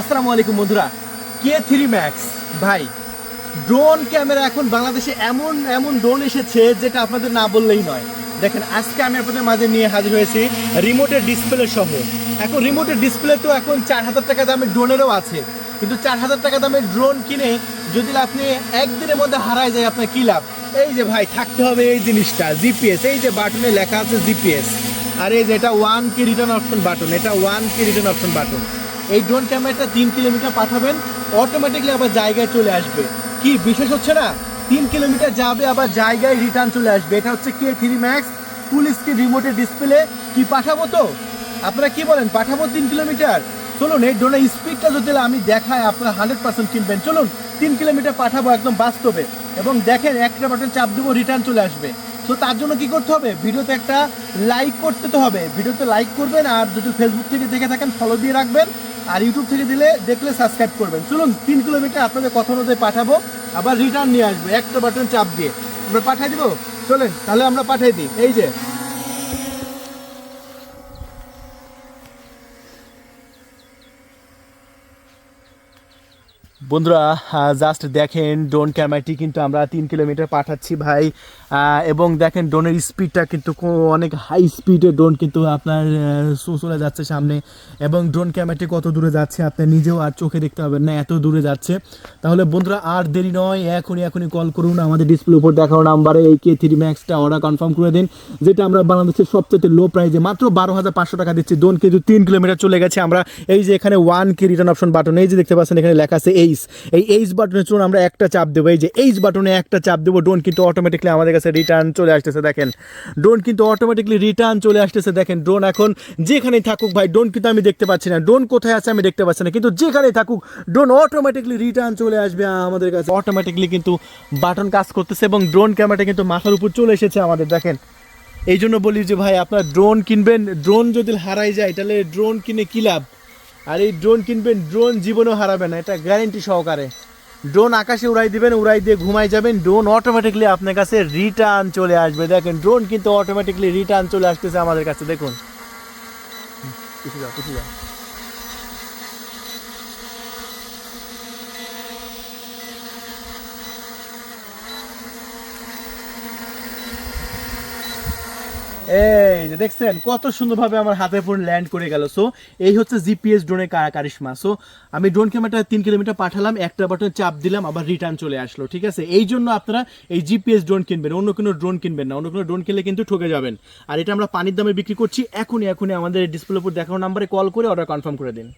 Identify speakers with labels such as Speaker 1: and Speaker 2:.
Speaker 1: আসসালামু আলাইকুম বন্ধুরা। K three Max? ভাই, ড্রোন ক্যামেরা এখন বাংলাদেশে এমন এমন ড্রোন এসেছে যেটা আপনাদের না বললেই নয়। দেখেন, আজকে আমি আপনাদের মাঝে নিয়ে হাজির হয়েছি রিমোটের ডিসপ্লে সহ। এখন রিমোটের ডিসপ্লে তো এখন চার হাজার টাকা দামের ড্রোনেরও আছে। কিন্তু চার হাজার টাকা দামের ড্রোন কিনে যদি আপনি একদিনের মধ্যে হারায় যায়, আপনার কি লাভ? এই যে ভাই, থাকতে হবে এই জিনিসটা, জিপিএস। এই যে বাটনে লেখা আছে জিপিএস। আর এই যে এটা one key return option button এটা one key return option button এই ড্রোন ক্যামেরাটা তিন কিলোমিটার পাঠাবেন অটোমেটিকলি আবার জায়গায় চলে আসবে। কি বিশেষ হচ্ছে না? তিন কিলোমিটার যাবে, আবার জায়গায় রিটার্ন চলে আসবে। এটা হচ্ছে K three Max full screen রিমোটের display কি পাঠাবো তো? আপনারা কি বলেন, পাঠাবো তিন কিলোমিটার চলুন, এই ড্রোনের স্পিডটা যদি আমি দেখাই, আপনারা হান্ড্রেড পার্সেন্ট কিনবেন চলুন, তিন কিলোমিটার পাঠাবো একদম বাস্তবে। এবং দেখেন একটা বাটন চাপ দেবো রিটার্ন চলে আসবে। তো তার জন্য কি করতে হবে? ভিডিওতে একটা লাইক করতে তো হবে। ভিডিওতে লাইক করবেন, আর যদি ফেসবুক থেকে দেখে থাকেন ফলো দিয়ে রাখবেন। আর ইউটিউব থেকে দিলে দেখলে সাবস্ক্রাইব করবেন। চলুন, তিন কিলোমিটার আপনাদের কথা অনুযায়ী পাঠাবো। আবার রিটার্ন নিয়ে আসব। একটা বাটন চাপ দিয়ে। আমরা পাঠিয়ে দিব? চলেন, তাহলে আমরা পাঠিয়ে দিই। এই যে বন্ধুরা জাস্ট দেখেন ড্রোন ক্যামেরাটি কিন্তু আমরা তিন কিলোমিটার পাঠাচ্ছি ভাই। এবং দেখেন ড্রোনের স্পিডটা কিন্তু অনেক হাই স্পিডে ড্রোন কিন্তু আপনার চলে যাচ্ছে সামনে। এবং ড্রোন ক্যামেরাটি কত দূরে যাচ্ছে আপনি নিজেও আর চোখে দেখতে পাবেন না, এত দূরে যাচ্ছে। তাহলে বন্ধুরা, আর দেরি নয়, এখনই এখনই কল করুন। আমাদের ডিসপ্লে উপর দেখানো নাম্বারে এই কে থ্রি ম্যাক্সটা অর্ডার কনফার্ম করে দিন, যেটা আমরা বাংলাদেশের সবচেয়ে লো প্রাইজে মাত্র বারো হাজার পাঁচশো টাকা দিচ্ছি। ড্রোন কিন্তু তিন কিলোমিটার চলে গেছে। আমরা এই যে এখানে one key return option button এই যে দেখতে পাচ্ছেন, এখানে লেখা আছে এইচ এই এইচ বাটনে চলুন, আমরা একটা চাপ দেবো। এই যে এইচ বাটনে একটা চাপ দেবো ড্রোন কিন্তু অটোমেটিকলি আমাদের কাছে রিটার্ন চলে আসতেছে, দেখেন। ড্রোন কিন্তু অটোমেটিকলি রিটার্ন চলে আসতেছে, দেখেন। ড্রোন এখন যেখানেই থাকুক ভাই ড্রোন কিন্তু আমি দেখতে পাচ্ছি না। ড্রোন কোথায় আছে আমি দেখতে পাচ্ছি না। কিন্তু যেখানেই থাকুক ড্রোন অটোমেটিকলি রিটার্ন চলে আসবে আমাদের কাছে। অটোমেটিকলি কিন্তু বাটন কাজ করতেছে এবং ড্রোন ক্যামেরাটা কিন্তু মাথার উপর চলে এসেছে আমাদের, দেখেন। এই জন্য বলি যে ভাই, আপনার ড্রোন কিনবেন। ড্রোন যদি হারাই যায়, তাহলে ড্রোন কিনে কী লাভ? আর এই ড্রোন কিনবেন ড্রোন জীবনেও হারাবে না, এটা গ্যারেন্টি সহকারে। ড্রোন আকাশে উড়াই দিবেন, উড়াই দিয়ে ঘুমাই যাবেন ড্রোন অটোমেটিকলি আপনার কাছে রিটার্ন চলে আসবে। দেখেন ড্রোন কিন্তু অটোমেটিকলি রিটার্ন চলে আসতেছে আমাদের কাছে, দেখুন। কিছু যাও কিছু যাও। এই যে দেখছেন, কত সুন্দরভাবে আমার হাতে ফোন ল্যান্ড করে গেল। সো এই হচ্ছে জিপিএস ড্রোনের কারিশমা। সো আমি ড্রোন ক্যামেরাটা তিন কিলোমিটার পাঠালাম, একটা বাটনে চাপ দিলাম, আবার রিটার্ন চলে আসলো, ঠিক আছে? এই জন্য আপনারা এই জিপিএস ড্রোন কিনবেন, অন্য কোনো ড্রোন কিনবেন না। অন্য কোনো ড্রোন কিনলে কিন্তু ঠকে যাবেন। আর এটা আমরা পানির দামে বিক্রি করছি। এখনই এখনই আমাদের ডিসপ্লে উপর দেখানো নাম্বারে কল করে অর্ডার কনফার্ম করে দিন।